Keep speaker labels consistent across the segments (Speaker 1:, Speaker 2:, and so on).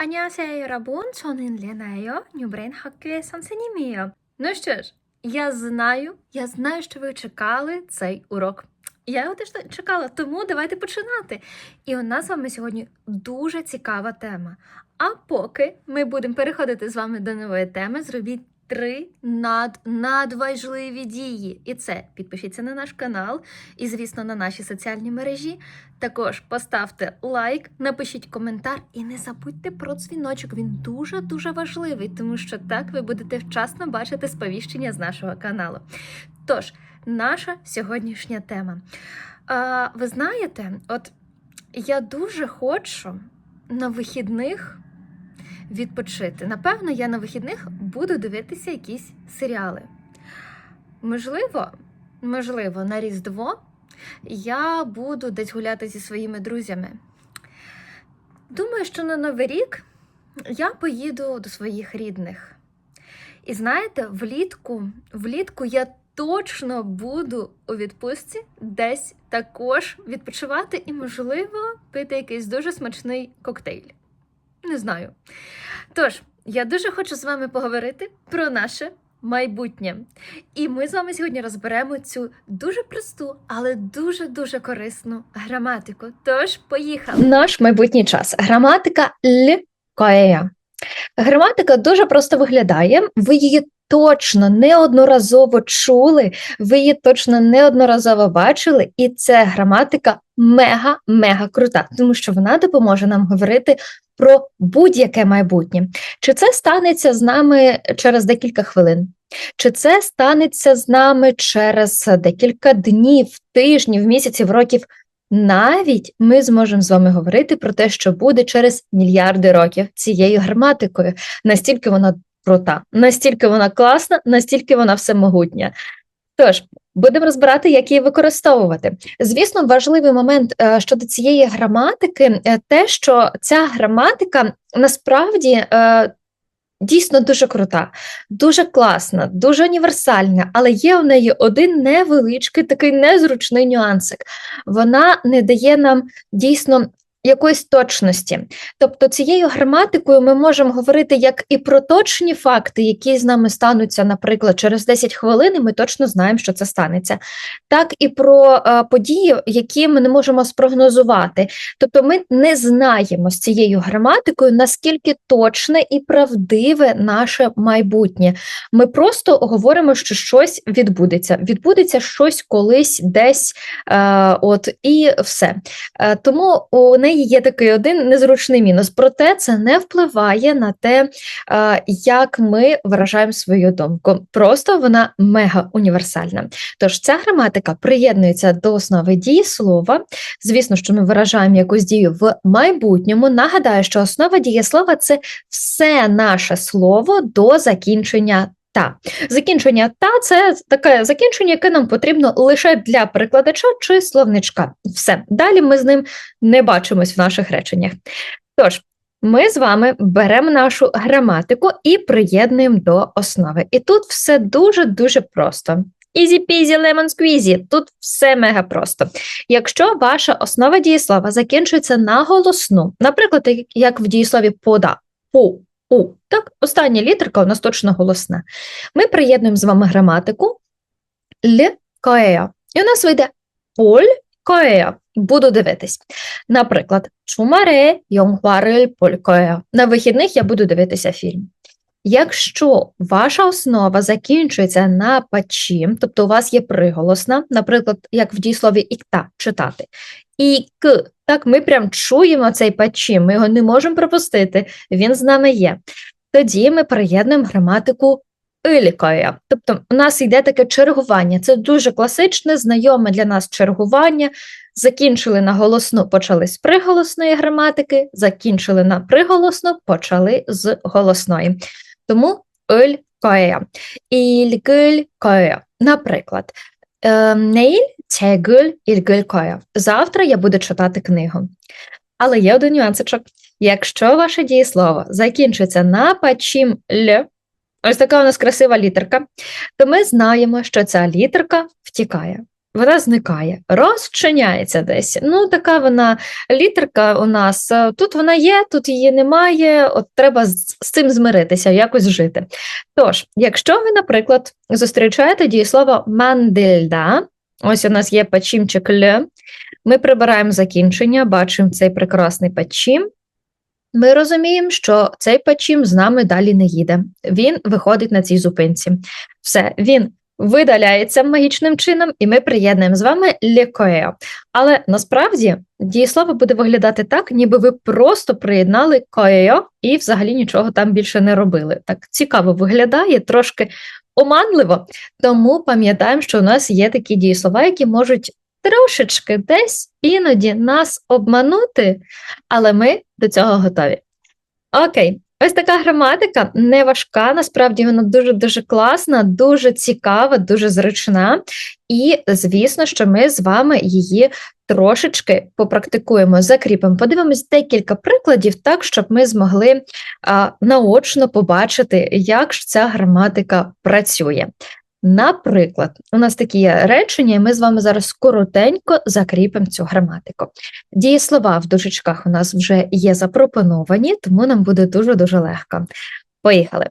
Speaker 1: 안녕하세요, 여러분. 저는 레나예요. 뉴브레인 학교의 선생님이에요. Ну що ж, я знаю, я знаю, що ви чекали цей урок. Я його теж чекала, тому давайте починати. І у нас з вами сьогодні дуже цікава тема. А поки ми будемо переходити з вами до нової теми, зробіть три над, надважливі дії. І це підпишіться на наш канал і, звісно, на наші соціальні мережі. Також поставте лайк, напишіть коментар і не забудьте про дзвіночок. Він дуже дуже важливий, тому що так ви будете вчасно бачити сповіщення з нашого каналу. Тож, наша сьогоднішня тема. А, ви знаєте, от я дуже хочу на вихідних відпочити. Напевно, я на вихідних буду дивитися якісь серіали. Можливо, можливо, на Різдво я буду десь гуляти зі своїми друзями. Думаю, що на Новий рік я поїду до своїх рідних. І знаєте, влітку, влітку я точно буду у відпустці десь також відпочивати і, можливо, пити якийсь дуже смачний коктейль. Не знаю. Тож, я дуже хочу з вами поговорити про наше майбутнє. І ми з вами сьогодні розберемо цю дуже просту, але дуже-дуже корисну граматику. Тож, поїхали. Наш майбутній час. Граматика л. Граматика дуже просто виглядає. Ви її точно неодноразово чули, ви її точно неодноразово бачили, і це граматика мега-мега крута, тому що вона допоможе нам говорити про будь-яке майбутнє. Чи це станеться з нами через декілька хвилин? Чи це станеться з нами через декілька днів, тижнів, місяців, років? Навіть ми зможемо з вами говорити про те, що буде через мільярди років цією граматикою. Настільки вона крута, настільки вона класна, настільки вона всемогутня. Тож, будемо розбирати, як її використовувати. Звісно, важливий момент е, щодо цієї граматики, е, те, що ця граматика насправді е, дійсно дуже крута, дуже класна, дуже універсальна, але є в неї один невеличкий такий незручний нюансик. Вона не дає нам дійсно. Якоїсь точності, тобто цією граматикою ми можемо говорити як і про точні факти, які з нами стануться, наприклад, через 10 хвилин, і ми точно знаємо, що це станеться, так і про е, події, які ми не можемо спрогнозувати. Тобто, ми не знаємо з цією граматикою, наскільки точне і правдиве наше майбутнє. Ми просто говоримо, що щось відбудеться. Відбудеться щось колись десь, е, от і все. Е, тому у неї є такий один незручний мінус. Проте це не впливає на те, е, як ми виражаємо свою думку. Просто вона мега універсальна. Тож ця граматика приєднується до основи дії слова. Звісно, що ми виражаємо якусь дію в майбутньому. Нагадаю, що основа дієслова це все наше слово до закінчення. Та закінчення та це таке закінчення, яке нам потрібно лише для перекладача чи словничка. Все далі ми з ним не бачимось в наших реченнях. Тож, ми з вами беремо нашу граматику і приєднуємо до основи. І тут все дуже-дуже просто. Peasy lemon squeezy. Тут все мега просто. Якщо ваша основа дієслова закінчується на голосну, наприклад, як в дієслові пода, пу, у, так, остання літерка у нас точно голосна. Ми приєднуємо з вами граматику л коея. І у нас вийде поль коея. Буду дивитись. Наприклад, чумаре йонгварель поль коея. На вихідних я буду дивитися фільм. Якщо ваша основа закінчується на пачі, тобто у вас є приголосна, наприклад, як в дієслові ікта читати, і к, так ми прям чуємо цей пачі, ми його не можемо пропустити, він з нами є. Тоді ми приєднуємо граматику ілікоя. Тобто у нас йде таке чергування. Це дуже класичне, знайоме для нас чергування. Закінчили на голосну, почали з приголосної граматики, закінчили на приголосну, почали з голосної. Тому ількоя. Ількоя. Наприклад, нейль 책을 Tegül Ільгуль Завтра я буду читати книгу. Але є один нюансичок. Якщо ваше дієслово закінчується на пачім л, ось така у нас красива літерка, то ми знаємо, що ця літерка втікає. Вона зникає, розчиняється десь. Ну, така вона літерка у нас. Тут вона є, тут її немає, от треба з цим змиритися, якось жити. Тож, якщо ви, наприклад, зустрічаєте дієслово мандельда, ось у нас є пачімчик л, ми прибираємо закінчення, бачимо цей прекрасний пачім. Ми розуміємо, що цей пачім з нами далі не їде. Він виходить на цій зупинці. Все, він видаляється магічним чином, і ми приєднуємо з вами лікоео. Але насправді дієслово буде виглядати так, ніби ви просто приєднали коео і взагалі нічого там більше не робили. Так цікаво виглядає, трошки оманливо. Тому пам'ятаємо, що у нас є такі дієслова, які можуть трошечки десь іноді нас обманути, але ми до цього готові. Окей, ось така граматика не важка, насправді вона дуже-дуже класна, дуже цікава, дуже зручна. І, звісно, що ми з вами її трошечки попрактикуємо, закріпимо. Подивимось декілька прикладів, так, щоб ми змогли а, наочно побачити, як ж ця граматика працює. Наприклад, у нас такі речення, і ми з вами зараз коротенько закріпимо цю граматику. Дієслова в дужечках у нас вже є запропоновані, тому нам буде дуже-дуже легко. Поїхали.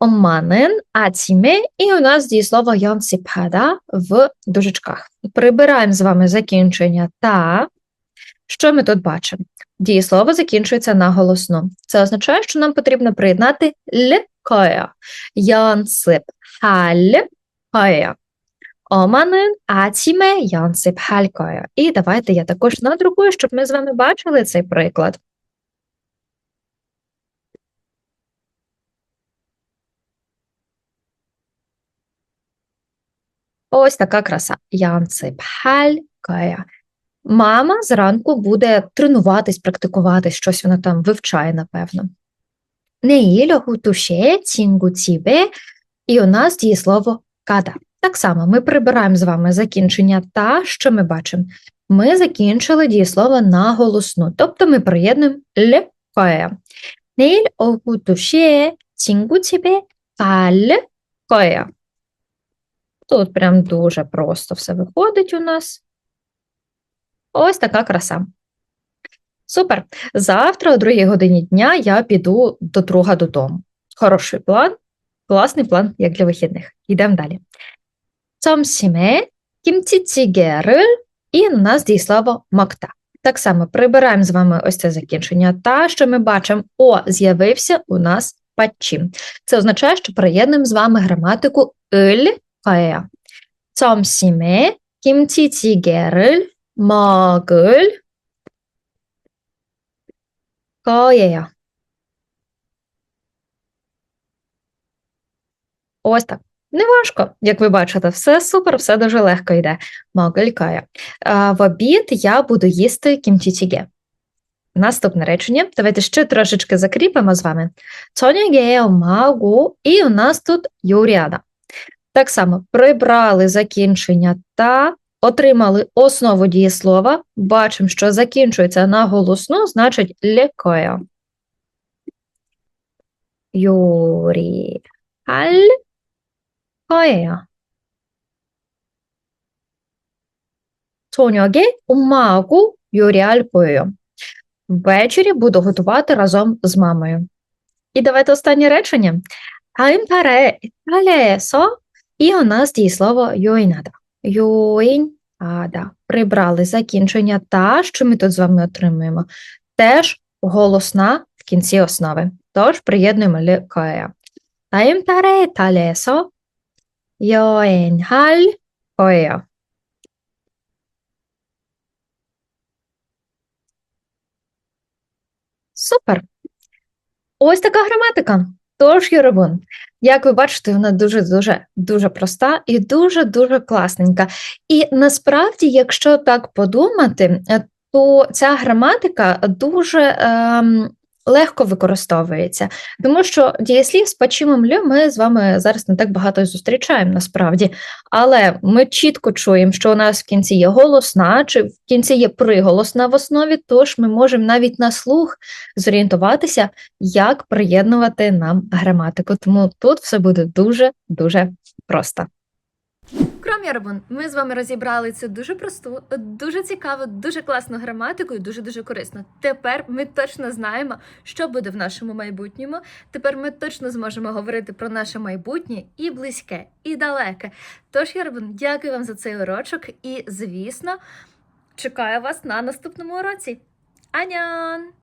Speaker 1: Оманен, аціме, і у нас дієслово йонсіпхада в дужечках. Прибираємо з вами закінчення та. Що ми тут бачимо? Дієслово закінчується на голосну. Це означає, що нам потрібно приєднати л коя. Йонсипхаль коя. Оманен, аціме, йонсипхаль. І давайте я також надрукую, щоб ми з вами бачили цей приклад. Ось така краса. Янципхалькая. Мама зранку буде тренуватись, практикуватись, щось вона там вивчає, напевно. Неїль гутуше цінгу цібе, і у нас дієслово када. Так само ми прибираємо з вами закінчення та, що ми бачимо. Ми закінчили дієслово на голосну, тобто ми приєднуємо л коя. Неїль огутуше цінгу цібе каль коя. Тут прям дуже просто все виходить у нас. Ось така краса. Супер. Завтра о другій годині дня я піду до друга додому. Хороший план, класний план, як для вихідних. Йдемо далі. 점심에 김치찌개를 і у нас дієслово макта. Так само прибираємо з вами ось це закінчення. Та, що ми бачимо, о, з'явився у нас пачім. Це означає, що приєднуємо з вами граматику 을 거예요. 점심에 김치찌개를 먹을 거예요. Ось так. Неважко, як ви бачите, все супер, все дуже легко йде. Магалькая. В обід я буду їсти кімчі-чіге. Наступне речення. Давайте ще трошечки закріпимо з вами. Магу, і у нас тут юріада. Так само прибрали закінчення та отримали основу дієслова. Бачимо, що закінчується на голосну, значить лікоя. Юріаль. 거예요. 저녁에 엄마하고 요리할 거예요. Ввечері буду готувати разом з мамою. І давайте останнє речення. 다음 달에 이탈리아에서 і у нас дієслово 요인하다. 요인하다. Прибрали закінчення та, що ми тут з вами отримуємо. Теж голосна в кінці основи. Тож приєднуємо лікоя. 다음 Joenhal Oea. Супер! Ось така граматика. Тож, Юробун, як ви бачите, вона дуже-дуже дуже проста і дуже-дуже класненька. І насправді, якщо так подумати, то ця граматика дуже. Е легко використовується, тому що дієслів з пачимом лю ми з вами зараз не так багато зустрічаємо насправді, але ми чітко чуємо, що у нас в кінці є голосна, чи в кінці є приголосна в основі, тож ми можемо навіть на слух зорієнтуватися, як приєднувати нам граматику. Тому тут все буде дуже-дуже просто. Кром Ярбун, ми з вами розібрали цю дуже просту, дуже цікаву, дуже класну граматику і дуже дуже корисну. Тепер ми точно знаємо, що буде в нашому майбутньому. Тепер ми точно зможемо говорити про наше майбутнє і близьке, і далеке. Тож, Ярбун, дякую вам за цей урочок і, звісно, чекаю вас на наступному уроці. Анян!